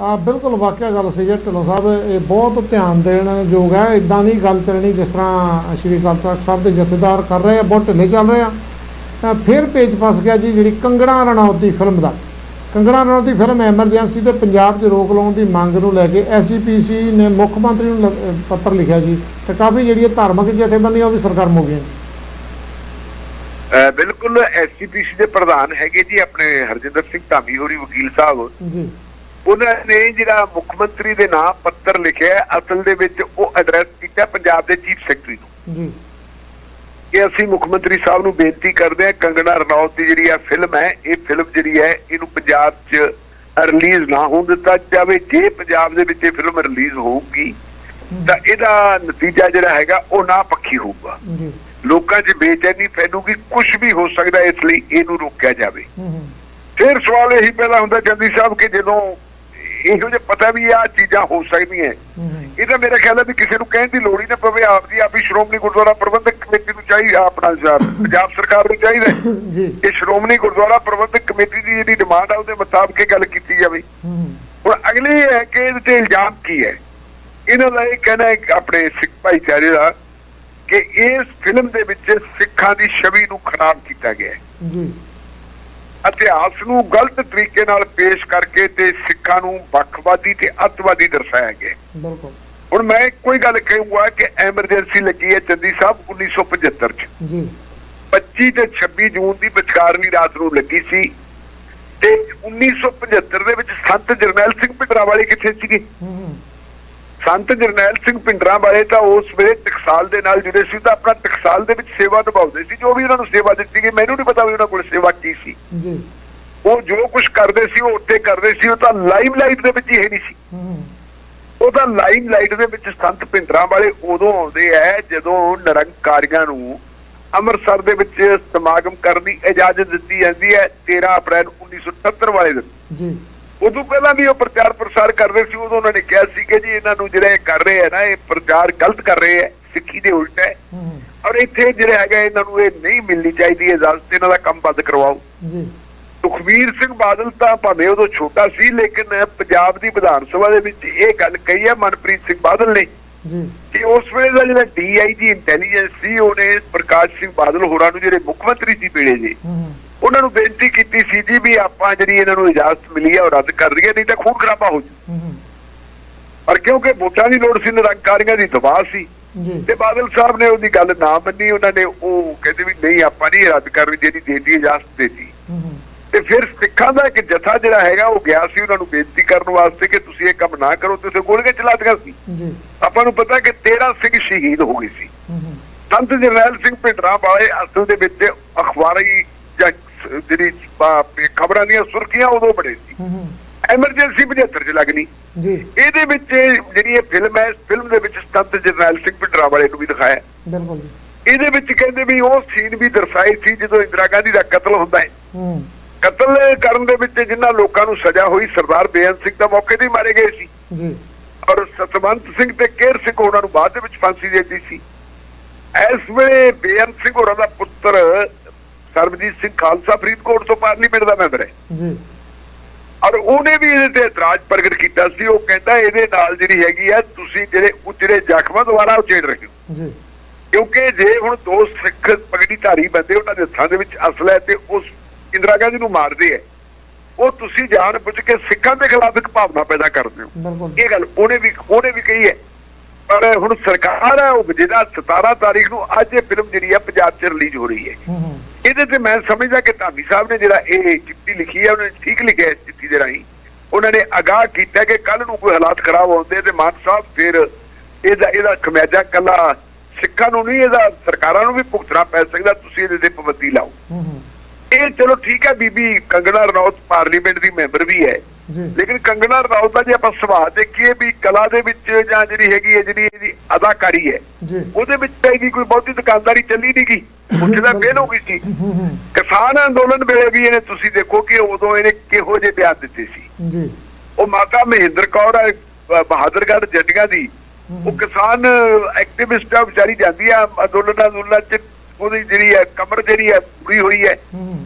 ਆ ਬਿਲਕੁਲ ਵਾਕਿਆ ਗੱਲ ਸਹੀ ਹੈ ਢਿੱਲੋਂ ਸਾਹਿਬ ਇਹ ਬਹੁਤ ਧਿਆਨ ਦੇਣ ਯੋਗ ਹੈ ਇਦਾਂ ਦੀ ਗੱਲ ਚੱਲਣੀ ਜਿਸ ਤਰ੍ਹਾਂ ਸ਼੍ਰੀ ਅਕਾਲ ਤਖਤ ਸਾਹਿਬ ਦੇ ਜਥੇਦਾਰ ਕਰ ਰਹੇ ਆ ਬਹੁਤ ਢਿੱਲੇ ਚੱਲ ਰਹੇ ਆ। ਤਾਂ ਫਿਰ ਪੇਚ ਫਸ ਗਿਆ ਜੀ ਜਿਹੜੀ ਕੰਗਣਾ ਰਣੌਤ ਦੀ ਫਿਲਮ ਦਾ। ਕੰਗਣਾ ਰਣੌਤ ਦੀ ਫਿਲਮ ਐਮਰਜੈਂਸੀ ਤੇ ਪੰਜਾਬ 'ਚ ਰੋਕ ਲਾਉਣ ਦੀ ਮੰਗ ਨੂੰ ਲੈ ਕੇ ਐਸਜੀਪੀਸੀ ਨੇ ਮੁੱਖ ਮੰਤਰੀ ਨੂੰ ਪੱਤਰ ਲਿਖਿਆ ਜੀ। ਤੇ ਕਾਫੀ ਜਿਹੜੀਆਂ ਧਾਰਮਿਕ ਜਥੇਬੰਦੀਆਂ ਉਹ ਵੀ ਸਰਗਰਮ ਹੋ ਗਈਆਂ। ਬਿਲਕੁਲ ਐਸਜੀਪੀਸੀ ਦੇ ਪ੍ਰਧਾਨ ਹੈਗੇ ਜੀ ਆਪਣੇ ਹਰਜਿੰਦਰ ਸਿੰਘ ਧਾਮੀ ਹੋਰੀ ਵਕੀਲ ਸਾਹਿਬ। ਜੀ। ਉਹਨਾਂ ਨੇ ਜਿਹੜਾ ਮੁੱਖ ਮੰਤਰੀ ਦੇ ਨਾਮ ਪੱਤਰ ਲਿਖਿਆ ਅਸਲ ਦੇ ਵਿੱਚ ਉਹ ਐਡਰੈਸ ਕੀਤਾ ਪੰਜਾਬ ਦੇ ਚੀਫ ਸੈਕਟਰੀ ਨੂੰ। ਜੀ। ਕਿ ਅਸੀਂ ਮੁੱਖ ਮੰਤਰੀ ਸਾਹਿਬ ਨੂੰ ਬੇਨਤੀ ਕਰਦੇ ਹਾਂ ਕੰਗਣਾ ਰਣੌਤ ਦੀ ਜਿਹੜੀ ਆ ਫਿਲਮ ਹੈ ਇਹ ਫਿਲਮ ਜਿਹੜੀ ਹੈ ਇਹਨੂੰ ਪੰਜਾਬ 'ਚ ਰਿਲੀਜ਼ ਨਾ ਹੋਣ ਦਿੱਤਾ ਜਾਵੇ। ਜੇ ਪੰਜਾਬ ਦੇ ਵਿੱਚ ਇਹ ਫਿਲਮ ਰਿਲੀਜ਼ ਹੋਊਗੀ ਤਾਂ ਇਹਦਾ ਨਤੀਜਾ ਜਿਹੜਾ ਹੈਗਾ ਉਹ ਨਾ ਪੱਖੀ ਹੋਊਗਾ। ਜੀ। ਲੋਕਾਂ 'ਚ ਬੇਚੈਨੀ ਫੈਲੂਗੀ ਕੁਝ ਵੀ ਹੋ ਸਕਦਾ ਇਸ ਲਈ ਇਹਨੂੰ ਰੋਕਿਆ ਜਾਵੇ। ਹੂੰ ਹੂੰ। ਫਿਰ ਸਵਾਲ ਇਹੀ ਪੈਦਾ ਹੁੰਦਾ ਜੰਦੀ ਸਾਹਿਬ ਕਿ ਜਦੋਂ ਇਹੋ ਜਿਹਾ ਪਤਾ ਵੀ ਆ ਚੀਜ਼ਾਂ ਹੋ ਸਕਦੀਆਂ। ਇਹ ਤਾਂ ਮੇਰਾ ਖਿਆਲ ਹੈ ਵੀ ਕਿਸੇ ਨੂੰ ਕਹਿਣ ਦੀ ਲੋੜ ਹੀ ਨਾ ਪਵੇ ਆਪ ਦੀ ਆਪ ਸ਼੍ਰੋਮਣੀ ਗੁਰਦੁਆਰਾ ਪ੍ਰਬੰਧਕ ਕਮੇਟੀ ਨੂੰ ਚਾਹੀਦਾ ਆਪਣਾ ਸਾਹਿਬ ਪੰਜਾਬ ਸਰਕਾਰ ਨੂੰ ਚਾਹੀਦਾ ਜੀ। ਕਿ ਸ਼੍ਰੋਮਣੀ ਗੁਰਦੁਆਰਾ ਪ੍ਰਬੰਧਕ ਕਮੇਟੀ ਦੀ ਜਿਹੜੀ ਡਿਮਾਂਡ ਆ ਉਹਦੇ ਮੁਤਾਬਕ ਇਹ ਗੱਲ ਕੀਤੀ ਜਾਵੇ। ਹੁਣ ਅਗਲੀ ਇਹ ਹੈ ਕਿ ਇਹਦੇ ਤੇ ਇਲਜ਼ਾਮ ਕੀ ਹੈ? ਇਹਨਾਂ ਦਾ ਇਹ ਕਹਿਣਾ ਹੈ ਆਪਣੇ ਸਿੱਖ ਭਾਈਚਾਰੇ ਦਾ ਕਿ ਇਸ ਫਿਲਮ ਦੇ ਵਿੱਚ ਸਿੱਖਾਂ ਦੀ ਛਵੀ ਨੂੰ ਖਰਾਬ ਕੀਤਾ ਗਿਆ ਹੈ। ਜੀ। ਇਤਿਹਾਸ ਨੂੰ ਗਲਤ ਤਰੀਕੇ ਨਾਲ ਪੇਸ਼ ਕਰਕੇ ਤੇ ਸਿੱਖਾਂ ਨੂੰ ਵੱਖਵਾਦੀ ਤੇ ਅੱਤਵਾਦੀ ਦਰਸਾਇਆ ਗਿਆ ਬਿਲਕੁਲ। ਹੁਣ ਮੈਂ ਕੋਈ ਗੱਲ ਕਹੂੰਗਾ ਕਿ ਐਮਰਜੈਂਸੀ ਲੱਗੀ ਹੈ ਚੰਦੀ ਸਾਹਿਬ 1975 ਚ। ਜੀ। 25 ਤੇ 26 ਜੂਨ ਦੀ ਵਿਚਕਾਰਲੀ ਰਾਤ ਨੂੰ ਲੱਗੀ ਸੀ ਤੇ 1975 ਦੇ ਵਿੱਚ ਸੰਤ ਜਰਨੈਲ ਸਿੰਘ ਭਿੰਡਰਾਂ ਵਾਲੇ ਕਿੱਥੇ ਸੀਗੇ? ਸੰਤ ਜਰਨੈਲ ਸਿੰਘ ਭਿੰਡਰਾਂ ਵਾਲੇ ਤਾਂ ਉਸ ਵੇਲੇ ਟਕਸਾਲ ਦੇ ਨਾਲ ਜੁੜੇ ਸੀ ਤਾਂ ਆਪਣਾ ਟਕਸਾਲ ਦੇ ਵਿੱਚ ਸੇਵਾ ਨਿਭਾਉਂਦੇ ਸੀ ਜੋ ਵੀ ਉਹਨਾਂ ਨੂੰ ਸੇਵਾ ਦਿੱਤੀ ਗਈ ਮੈਨੂੰ ਨਹੀਂ ਪਤਾ ਵੀ ਉਹਨਾਂ ਕੋਲ ਸੇਵਾ ਕੀ ਸੀ। ਜੀ। ਉਹ ਜੋ ਕੁਝ ਕਰਦੇ ਸੀ ਉਹ ਉੱਥੇ ਕਰਦੇ ਸੀ ਉਹ ਤਾਂ ਲਾਈਵ ਲਾਈਟ ਦੇ ਵਿੱਚ ਹੀ ਹੈ ਨਹੀਂ ਸੀ। ਹੂੰ ਹੂੰ ਉਹ ਤਾਂ ਲਾਈਵ ਲਾਈਟ ਦੇ ਵਿੱਚ ਸੰਤ ਭਿੰਡਰਾਂ ਵਾਲੇ ਉਦੋਂ ਆਉਂਦੇ ਐ ਜਦੋਂ ਨਿਰੰਕਾਰੀਆਂ ਨੂੰ ਅੰਮ੍ਰਿਤਸਰ ਦੇ ਵਿੱਚ ਸਮਾਗਮ ਕਰਨ ਦੀ ਇਜਾਜ਼ਤ ਦਿੱਤੀ ਜਾਂਦੀ ਹੈ 13 ਅਪ੍ਰੈਲ 1978 ਵਾਲੇ ਦਿਨ। ਜੀ। ਉਦੋਂ ਪਹਿਲਾਂ ਵੀ ਉਹ ਪ੍ਰਚਾਰ ਪ੍ਰਸਾਰ ਕਰਦੇ ਸੀ ਉਦੋਂ ਉਹਨਾਂ ਨੇ ਕਿਹਾ ਸੀ ਕਿ ਜੀ ਇਹਨਾਂ ਨੂੰ ਜਿਹੜੇ ਕਰ ਰਹੇ ਆ ਨਾ ਇਹ ਪ੍ਰਚਾਰ ਗਲਤ ਕਰ ਰਹੇ ਆ ਸਿੱਖੀ ਦੇ ਉਲਟ ਹੈ ਹੂੰ। ਹੂੰ ਔਰ ਇੱਥੇ ਜਿਹੜੇ ਹੈਗਾ ਇਹਨਾਂ ਨੂੰ ਇਹ ਨਹੀਂ ਮਿਲਣੀ ਚਾਹੀਦੀ ਇਜਾਜ਼ਤ ਇਹਨਾਂ ਦਾ ਕੰਮ ਬੰਦ ਕਰਵਾਓ। ਜੀ। ਸੁਖਵੀਰ ਸਿੰਘ ਬਾਦਲ ਤਾਂ ਭਾਵੇਂ ਉਦੋਂ ਛੋਟਾ ਸੀ ਲੇਕਿਨ ਪੰਜਾਬ ਦੀ ਵਿਧਾਨ ਸਭਾ ਦੇ ਵਿੱਚ ਇਹ ਗੱਲ ਕਹੀ ਹੈ ਮਨਪ੍ਰੀਤ ਸਿੰਘ ਬਾਦਲ ਨੇ ਜੀ। ਕਿ ਉਸ ਵੇਲੇ ਦਾ ਜਿਹੜਾ ਡੀਆਈਜੀ ਇੰਟੈਲੀਜੈਂਸ ਸੀ ਉਹਨੇ ਪ੍ਰਕਾਸ਼ ਸਿੰਘ ਬਾਦਲ ਹੋਰਾਂ ਨੂੰ ਜਿਹੜੇ ਮੁੱਖ ਮੰਤਰੀ ਸੀ ਵੇਲੇ ਦੇ ਹੂੰ ਹੂੰ। ਉਹਨਾਂ ਨੂੰ ਬੇਨਤੀ ਕੀਤੀ ਸੀ ਜੀ ਵੀ ਆਪਾਂ ਜਿਹੜੀ ਇਹਨਾਂ ਨੂੰ ਇਜਾਜ਼ਤ ਮਿਲੀ ਹੈ ਉਹ ਰੱਦ ਕਰ ਦਈਏ ਨਹੀਂ ਤਾਂ ਖੂਨ ਖਰਾਬਾ ਹੋ ਜੂ ਹੂੰ ਹੂੰ। ਪਰ ਕਿਉਂਕਿ ਵੋਟਾਂ ਦੀ ਲੋੜ ਸੀ ਨਿਰੰਕਾਰੀਆਂ ਦੀ ਦਬਾਅ ਸੀ ਤੇ ਬਾਦਲ ਸਾਹਿਬ ਨੇ ਉਹਦੀ ਗੱਲ ਨਾ ਮੰਨੀ ਉਹਨਾਂ ਨੇ ਉਹ ਕਹਿੰਦੇ ਵੀ ਨਹੀਂ ਆਪਾਂ ਨਹੀਂ ਰੱਦ ਕਰ ਜਿਹੜੀ ਦੇਤੀ ਇਜਾਜ਼ਤ ਦੇਤੀ। ਹੂੰ ਹੂੰ। ਤੇ ਫਿਰ ਸਿੱਖਾਂ ਦਾ ਇੱਕ ਜਥਾ ਜਿਹੜਾ ਹੈਗਾ ਉਹ ਗਿਆ ਸੀ ਉਹਨਾਂ ਨੂੰ ਬੇਨਤੀ ਕਰਨ ਵਾਸਤੇ ਕਿ ਤੁਸੀਂ ਇਹ ਕੰਮ ਨਾ ਕਰੋ ਤੁਸੀਂ ਗੋਲੀਆਂ ਚਲਾ ਦਿੱਤੀਆਂ ਸੀ। ਜੀ। ਆਪਾਂ ਨੂੰ ਪਤਾ ਕਿ 13 ਸਿੰਘ ਸ਼ਹੀਦ ਹੋ ਗਏ ਸੀ। ਹੂੰ ਹੂੰ। ਸੰਤ ਜਰਨੈਲ ਸਿੰਘ ਭਿੰਡਰਾਂ ਵਾਲੇ ਅਸਲ ਦੇ ਵਿੱਚ ਅਖਬਾਰੀ ਜਿਹੜੀ ਖਬਰਾਂ ਦੀਆਂ ਸੁਰਖੀਆਂ ਉਦੋਂ ਬੜੇ ਸੀ। ਐਮਰਜੈਂਸੀ 75 ਚ ਲੱਗਣੀ। ਜੀ। ਇਹਦੇ ਵਿੱਚ ਜਿਹੜੀ ਇਹ ਫਿਲਮ ਹੈ ਫਿਲਮ ਦੇ ਵਿੱਚ ਸੰਤ ਜਰਨੈਲ ਸਿੰਘ ਭਿੰਡਰਾਂ ਵਾਲੇ ਨੂੰ ਵੀ ਦਿਖਾਇਆ। ਬਿਲਕੁਲ ਜੀ। ਇਹਦੇ ਵਿੱਚ ਕਹਿੰਦੇ ਵੀ ਉਹ ਸੀਨ ਵੀ ਦਰਸਾਈ ਸੀ ਜਦੋਂ ਇੰਦਰਾ ਗਾਂਧੀ ਦਾ ਕਤਲ ਹੁੰਦਾ ਹੈ। ਹੂੰ। ਕਤਲ ਕਰਨ ਦੇ ਵਿੱਚ ਜਿਨ੍ਹਾਂ ਲੋਕਾਂ ਨੂੰ ਸਜ਼ਾ ਹੋਈ ਸਰਦਾਰ ਬੇਅੰਤ ਸਿੰਘ ਤਾਂ ਮੌਕੇ ਤੇ ਮਾਰੇ ਗਏ ਸੀ। ਜੀ। ਔਰ ਸਤਵੰਤ ਸਿੰਘ ਤੇ ਕੇਰ ਸਿੰਘ ਉਹਨਾਂ ਨੂੰ ਬਾਅਦ ਦੇ ਵਿੱਚ ਫਾਂਸੀ ਦੇ ਦਿੱਤੀ ਸੀ। ਇਸ ਵੇਲੇ ਬੇਅੰਤ ਸਿੰਘ ਹੋਰਾਂ ਦਾ ਪੁੱਤਰ ਸਰਬਜੀਤ ਸਿੰਘ ਖਾਲਸਾ ਫਰੀਦਕੋਟ ਤੋਂ ਪਾਰਲੀਮੈਂਟ ਦਾ ਮੈਂਬਰ ਹੈ। ਜੀ। ਔਰ ਉਹਨੇ ਵੀ ਇਹਦੇ ਤੇ ਇਤਰਾਜ਼ ਪ੍ਰਗਟ ਕੀਤਾ ਸੀ। ਉਹ ਕਹਿੰਦਾ ਇਹਦੇ ਨਾਲ ਜਿਹੜੀ ਹੈਗੀ ਆ ਤੁਸੀਂ ਜਿਹੜੇ ਉਚਰੇ ਜ਼ਖਮਾਂ ਦੁਆਰਾ ਉਚੇੜ ਰਹੇ ਹੋ ਜੀ। ਕਿਉਂਕਿ ਜੇ ਹੁਣ ਦੋ ਸਿੱਖ ਪਗੜੀ ਧਾਰੀ ਬੰਦੇ ਉਹਨਾਂ ਦੇ ਹੱਥਾਂ ਦੇ ਵਿੱਚ ਅਸਲਾ ਹੈ ਤੇ ਉਸ ਇੰਦਰਾ ਗਾਂਧੀ ਨੂੰ ਮਾਰਦੇ ਹੈ ਉਹ ਤੁਸੀਂ ਜਾਣ ਬੁੱਝ ਕੇ ਸਿੱਖਾਂ ਦੇ ਖਿਲਾਫ ਇੱਕ ਭਾਵਨਾ ਪੈਦਾ ਕਰਦੇ ਹੋ। ਇਹ ਗੱਲ ਉਹਨੇ ਵੀ ਉਹਨੇ ਵੀ ਕਹੀ ਹੈ। ਪਰ ਹੁਣ ਸਰਕਾਰ ਹੈ ਉਹ ਜਿਹਦਾ 17 ਤਾਰੀਖ ਨੂੰ ਅੱਜ ਇਹ ਫਿਲਮ ਜਿਹੜੀ ਹੈ ਪੰਜਾਬ 'ਚ ਰਿਲੀਜ਼ ਹੋ ਰਹੀ ਹੈ। ਇਹਦੇ ਤੇ ਮੈਂ ਸਮਝਦਾ ਕਿ ਧਾਮੀ ਸਾਹਿਬ ਨੇ ਜਿਹੜਾ ਇਹ ਚਿੱਠੀ ਲਿਖੀ ਹੈ ਉਹਨੇ ਠੀਕ ਲਿਖਿਆ ਹੈ ਚਿੱਠੀ ਦੇ ਰਾਹੀਂ। ਉਹਨਾਂ ਨੇ ਅਗਾਹ ਕੀਤਾ ਕਿ ਕੱਲ ਨੂੰ ਕੋਈ ਹਾਲਾਤ ਖਰਾਬ ਹੁੰਦੇ ਤੇ ਮਾਨ ਸਾਹਿਬ ਫਿਰ ਇਹਦਾ ਇਹਦਾ ਖਮਿਆਜਾ ਕੱਲਾ ਸਿੱਖਾਂ ਨੂੰ ਨਹੀਂ ਇਹਦਾ ਸਰਕਾਰਾਂ ਨੂੰ ਵੀ ਭੁਗਤਣਾ ਪੈ ਸਕਦਾ। ਤੁਸੀਂ ਇਹਦੇ ਤੇ ਪਾਬੰਦੀ ਲਾਓ। ਇਹ ਚਲੋ ਠੀਕ ਹੈ ਬੀਬੀ ਕੰਗਣਾ ਰਣੌਤ ਪਾਰਲੀਮੈਂਟ ਦੀ ਮੈਂਬਰ ਵੀ ਹੈ। ਲੇਕਿਨ ਕੰਗਣਾ ਰਣੌਤ ਦਾ ਜੇ ਆਪਾਂ ਸੁਭਾਅ ਦੇਖੀਏ ਵੀ ਕਲਾ ਦੇ ਵਿੱਚ ਜਾਂ ਜਿਹੜੀ ਹੈਗੀ ਹੈ ਜਿਹੜੀ ਇਹਦੀ ਅਦਾਕਾਰੀ ਹੈ ਉਹਦੇ ਵਿੱਚ ਤਾਂ ਇਹਦੀ ਕੋਈ ਬਹੁਤੀ ਦੁਕਾਨਦਾਰੀ ਚੱਲੀ ਨਹੀਂ ਗਈ। ਉੱਥੇ ਤਾਂ ਫੇਲ ਹੋ ਗਈ ਸੀ। ਕਿਸਾਨ ਅੰਦੋਲਨ ਵੇਲੇ ਵੀ ਇਹਨੇ ਤੁਸੀਂ ਦੇਖੋ ਕਿ ਉਦੋਂ ਇਹਨੇ ਕਿਹੋ ਜਿਹੇ ਬਿਆਨ ਦਿੱਤੇ ਸੀ। ਜੀ। ਉਹ ਮਾਤਾ ਮਹਿੰਦਰ ਕੌਰ ਹੈ, ਬਹਾਦਰਗੜ੍ਹ ਜੱਟੀਆਂ ਦੀ। ਉਹ ਕਿਸਾਨ ਐਕਟਿਵਿਸਟ ਆ ਵਿਚਾਰੀ ਜਾਂਦੀ ਆ ਅੰਦੋਲਨਾਂ ਅੰਦੋਲਨਾਂ ਚ ਉਹਦੀ ਜਿਹੜੀ ਹੈ ਕਮਰ ਜਿਹੜੀ ਹੈ ਪੂਰੀ ਹੋਈ ਹੈ।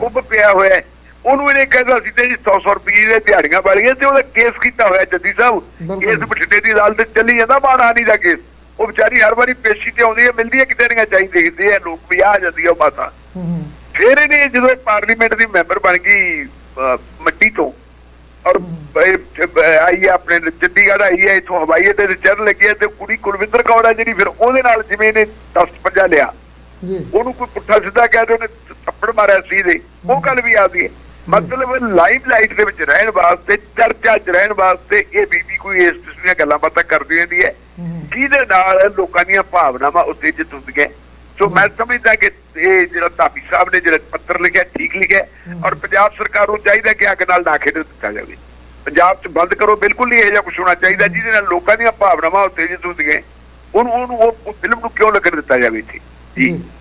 ਕੁੱਬ ਪਿਆ ਹੋਇਆ ਹੈ। ਉਹਨੂੰ ਇਹਨੇ ਕਹਿੰਦਾ ਸੀ ਤੇ ਜੀ 100 100 ਰੁਪਏ ਦੇ ਦਿਹਾੜੀਆਂ ਵਾਲੀਆਂ ਤੇ ਉਹਦਾ ਕੇਸ ਕੀਤਾ ਹੋਇਆ ਜੱਦੀ ਸਾਹਿਬ। ਕੇਸ ਬਠਿੰਡੇ ਦੀ ਅਦਾਲਤ ਚੱਲੀ ਜਾਂਦਾ ਮਾਣਹਾਨੀ ਦਾ ਕੇਸ। ਉਹ ਵਿਚਾਰੀ ਹਰ ਵਾਰੀ ਪੇਸ਼ੀ ਤੇ ਆਉਂਦੀ ਹੈ ਮਿਲਦੀ ਹੈ ਕਿਤੇ ਨਹੀਂ ਚਾਹੀ ਦੇਖਦੇ ਆ ਲੋਕ ਵੀ ਆ ਜਾਂਦੀ ਆ ਉਹ ਮਾਤਾ ਫਿਰ ਇਹਨੇ ਜਦੋਂ ਪਾਰਲੀਮੈਂਟ ਦੀ ਮੈਂਬਰ ਬਣ ਗਈ ਮੰਡੀ ਤੋਂ ਔਰ ਆਈ ਆਪਣੇ ਚੰਡੀਗੜ੍ਹ ਆਈ ਹੈ ਇਥੋਂ ਹਵਾਈ ਅੱਡੇ ਤੇ ਚੜ੍ਹਨ ਲੱਗੀ ਹੈ ਤੇ ਕੁੜੀ ਕੁਲਵਿੰਦਰ ਕੌਰ ਹੈ ਜਿਹੜੀ ਫਿਰ ਉਹਦੇ ਨਾਲ ਜਿਵੇਂ ਇਹਨੇ 10 ਪੰਜਾ ਲਿਆ। ਜੀ। ਉਹਨੂੰ ਕੋਈ ਪੁੱਠਾ ਸਿੱਧਾ ਕਹਿ ਦੇ ਉਹਨੇ ਥੱਪੜ ਮਾਰਿਆ ਸੀ ਦੇ। ਉਹ ਗੱਲ ਵੀ ਆਦੀ ਹੈ। ਮਤਲਬ ਲਾਈਵ ਲਾਈਟ ਦੇ ਵਿੱਚ ਰਹਿਣ ਵਾਸਤੇ ਚਰਚਾ 'ਚ ਰਹਿਣ ਵਾਸਤੇ ਇਹ ਬੀਬੀ ਕੋਈ ਇਸ ਕਿਸਮ ਦੀਆਂ ਗੱਲਾਂ ਬਾਤਾਂ ਕਰਦੀ ਰਹਿੰਦੀ ਹੈ। ਜਿਹਦੇ ਨਾਲ ਲੋਕਾਂ ਦੀਆਂ ਭਾਵਨਾਵਾਂ ਉਤੇਜਿਤ ਹੁੰਦੀਆਂ ਸੋ ਮੈਂ ਸਮਝਦਾ ਕਿ ਇਹ ਜਿਹੜਾ ਧਾਮੀ ਸਾਹਿਬ ਨੇ ਜਿਹੜਾ ਪੱਤਰ ਲਿਖਿਆ ਠੀਕ ਲਿਖਿਆ ਔਰ ਪੰਜਾਬ ਸਰਕਾਰ ਨੂੰ ਚਾਹੀਦਾ ਕਿ ਅੱਗ ਨਾਲ ਨਾ ਖੇਡਣ ਦਿੱਤਾ ਜਾਵੇ। ਪੰਜਾਬ 'ਚ ਬੰਦ ਕਰੋ ਬਿਲਕੁਲ ਨਹੀਂ ਇਹ ਜਿਹਾ ਕੁਝ ਹੋਣਾ ਚਾਹੀਦਾ ਜਿਹਦੇ ਨਾਲ ਲੋਕਾਂ ਦੀਆਂ ਭਾਵਨਾਵਾਂ ਉਤੇਜਿਤ ਹੁੰਦੀਆਂ ਉਹਨੂੰ ਉਹਨੂੰ ਉਹ ਫਿਲਮ ਨੂੰ ਕਿਉਂ ਲੱਗਣ ਦਿੱਤਾ ਜਾਵੇ ਇੱਥੇ? Sí.